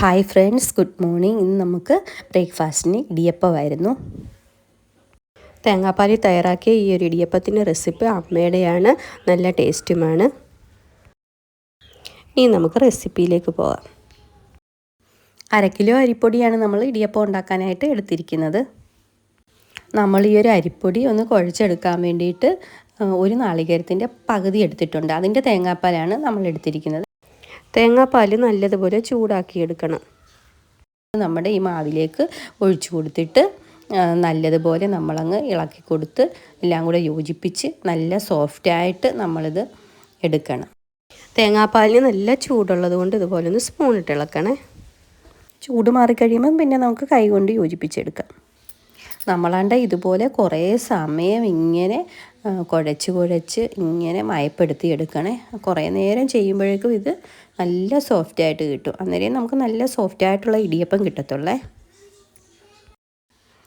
Hi friends good morning ഇന്ന് നമുക്ക് ബ്രേക്ക്ഫാസ്റ്റിന് ഇടിയപ്പമായിരുന്നു. തേങ്ങാപ്പാലി തയ്യാറാക്കിയ ഈ ഒരു ഇടിയപ്പത്തിന്റെ റെസിപ്പി അമ്മയുടെയാണ്. നല്ല ടേസ്റ്റുമാണ്. ഇനി നമുക്ക് റെസിപ്പിയിലേക്ക് പോകാം. അര കിലോ അരിപ്പൊടിയാണ് നമ്മൾ ഇടിയപ്പം ഉണ്ടാക്കാനായിട്ട് എടുത്തിരിക്കുന്നത്. നമ്മൾ ഈ ഒരു അരിപ്പൊടി ഒന്ന് കുഴച്ചെടുക്കാൻ വേണ്ടിയിട്ട് ഒരു നാളികേരത്തിന്റെ പകുതി എടുത്തിട്ടുണ്ട്. അതിന്റെ തേങ്ങാപ്പാലാണ് നമ്മൾ എടുത്തിരിക്കുന്നത്. തേങ്ങാപ്പാൽ നല്ലതുപോലെ ചൂടാക്കിയെടുക്കണം. നമ്മുടെ ഈ മാവിലേക്ക് ഒഴിച്ചു കൊടുത്തിട്ട് നല്ലതുപോലെ നമ്മളങ്ങ് ഇളക്കി കൊടുത്ത് എല്ലാം കൂടെ യോജിപ്പിച്ച് നല്ല സോഫ്റ്റായിട്ട് നമ്മളിത് എടുക്കണം. തേങ്ങാപ്പാലിന് നല്ല ചൂടുള്ളത് കൊണ്ട് ഇതുപോലെ ഒന്ന് സ്പൂൺ ഇട്ട് ഇളക്കണേ. ചൂട് മാറിക്കഴിയുമ്പം പിന്നെ നമുക്ക് കൈ കൊണ്ട് യോജിപ്പിച്ചെടുക്കാം. നമ്മളാണ്ട് ഇതുപോലെ കുറേ സമയം ഇങ്ങനെ കുഴച്ച് കുഴച്ച് ഇങ്ങനെ മയപ്പെടുത്തി എടുക്കണേ. കുറേ നേരം ചെയ്യുമ്പോഴേക്കും ഇത് നല്ല സോഫ്റ്റ് ആയിട്ട് കിട്ടും. അന്നേരം നമുക്ക് നല്ല സോഫ്റ്റ് ആയിട്ടുള്ള ഇടിയപ്പം കിട്ടത്തുള്ളേ.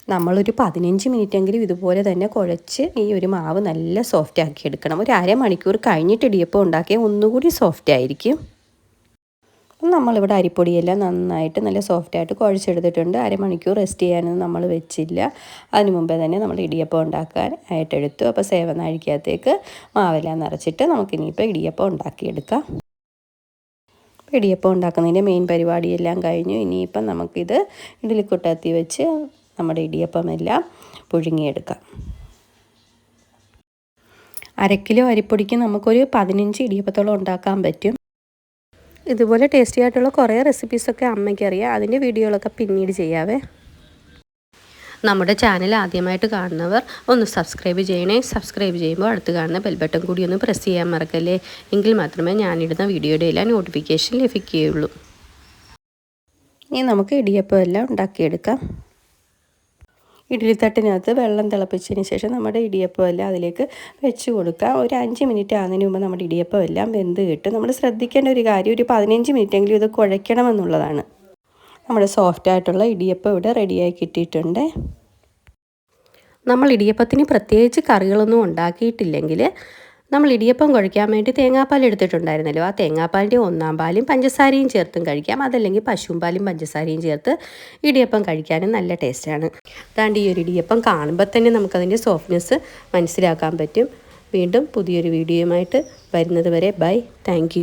നമ്മളൊരു പതിനഞ്ച് മിനിറ്റെങ്കിലും ഇതുപോലെ തന്നെ കുഴച്ച് ഈ ഒരു മാവ് നല്ല സോഫ്റ്റ് ആക്കി എടുക്കണം. ഒരു അരമണിക്കൂർ കഴിഞ്ഞിട്ട് ഇടിയപ്പം ഉണ്ടാക്കിയാൽ ഒന്നുകൂടി സോഫ്റ്റ് ആയിരിക്കും. നമ്മളിവിടെ അരിപ്പൊടിയെല്ലാം നന്നായിട്ട് നല്ല സോഫ്റ്റായിട്ട് കുഴച്ചെടുത്തിട്ടുണ്ട്. അരമണിക്കൂർ റെസ്റ്റ് ചെയ്യാനൊന്നും നമ്മൾ വെച്ചില്ല. അതിന് മുമ്പേ തന്നെ നമ്മൾ ഇടിയപ്പം ഉണ്ടാക്കാൻ ആയിട്ടെടുത്തു. അപ്പോൾ സേവനാഴിക്കകത്തേക്ക് മാവെല്ലാം നിറച്ചിട്ട് നമുക്കിനിയിപ്പോൾ ഇടിയപ്പം ഉണ്ടാക്കിയെടുക്കാം. ഇടിയപ്പം ഉണ്ടാക്കുന്നതിന്റെ മെയിൻ പരിപാടിയെല്ലാം കഴിഞ്ഞു. ഇനിയിപ്പം നമുക്കിത് ഇഡലിക്കുട്ടത്തി വെച്ച് നമ്മുടെ ഇടിയപ്പം ഇടിയപ്പമെല്ലാം പുഴുങ്ങിയെടുക്കാം. അര കിലോ അരിപ്പൊടിക്ക് നമുക്കൊരു പതിനഞ്ച് ഇടിയപ്പത്തോളം ഉണ്ടാക്കാൻ പറ്റും. ഇതുപോലെ ടേസ്റ്റി ആയിട്ടുള്ള കുറേ റെസിപ്പീസൊക്കെ അമ്മയ്ക്ക് അറിയാം. അതിന്റെ വീഡിയോകളൊക്കെ പിന്നീട് ചെയ്യാവേ. നമ്മുടെ ചാനൽ ആദ്യമായിട്ട് കാണുന്നവർ ഒന്ന് സബ്സ്ക്രൈബ് ചെയ്യണേ. സബ്സ്ക്രൈബ് ചെയ്യുമ്പോൾ അടുത്ത് കാണുന്ന ബെൽബട്ടൺ കൂടി ഒന്ന് പ്രസ് ചെയ്യാൻ മറക്കല്ലേ. എങ്കിൽ മാത്രമേ ഞാനിടുന്ന വീഡിയോയുടെ എല്ലാം നോട്ടിഫിക്കേഷൻ ലഭിക്കുകയുള്ളൂ. ഇനി നമുക്ക് ഇടിയപ്പം എല്ലാം ഉണ്ടാക്കിയെടുക്കാം. ഇഡ്ഡലിത്തട്ടിനകത്ത് വെള്ളം തിളപ്പിച്ചതിന് ശേഷം നമ്മുടെ ഇടിയപ്പം എല്ലാം അതിലേക്ക് വെച്ച് കൊടുക്കുക. ഒരു അഞ്ച് മിനിറ്റ് ആകുന്നതിന് മുമ്പ് നമ്മുടെ ഇടിയപ്പം എല്ലാം വെന്ത് കിട്ടും. നമ്മൾ ശ്രദ്ധിക്കേണ്ട ഒരു കാര്യം ഒരു പതിനഞ്ച് മിനിറ്റെങ്കിലും ഇത് കുഴയ്ക്കണമെന്നുള്ളതാണ് നമ്മുടെ സോഫ്റ്റായിട്ടുള്ള ഇടിയപ്പം ഇവിടെ റെഡിയായി കിട്ടിയിട്ടുണ്ട്. നമ്മൾ ഇടിയപ്പത്തിന് പ്രത്യേകിച്ച് കറികളൊന്നും ഉണ്ടാക്കിയിട്ടില്ലെങ്കിൽ നമ്മൾ ഇടിയപ്പം കുഴയ്ക്കാൻ വേണ്ടി തേങ്ങാപ്പാൽ എടുത്തിട്ടുണ്ടായിരുന്നല്ലോ. ആ തേങ്ങാപ്പാലിന്റെ ഒന്നാം പാലും പഞ്ചസാരയും ചേർത്തും കഴിക്കാം. അതല്ലെങ്കിൽ പശുവും പാലും പഞ്ചസാരയും ചേർത്ത് ഇടിയപ്പം കഴിക്കാനും നല്ല ടേസ്റ്റാണ് അതാണ്ട് ഈ ഒരു ഇടിയപ്പം കാണുമ്പോൾ തന്നെ നമുക്കതിന്റെ സോഫ്റ്റ്നെസ് മനസ്സിലാക്കാൻ പറ്റും. വീണ്ടും പുതിയൊരു വീഡിയോയുമായിട്ട് വരുന്നത് വരെ ബൈ. താങ്ക്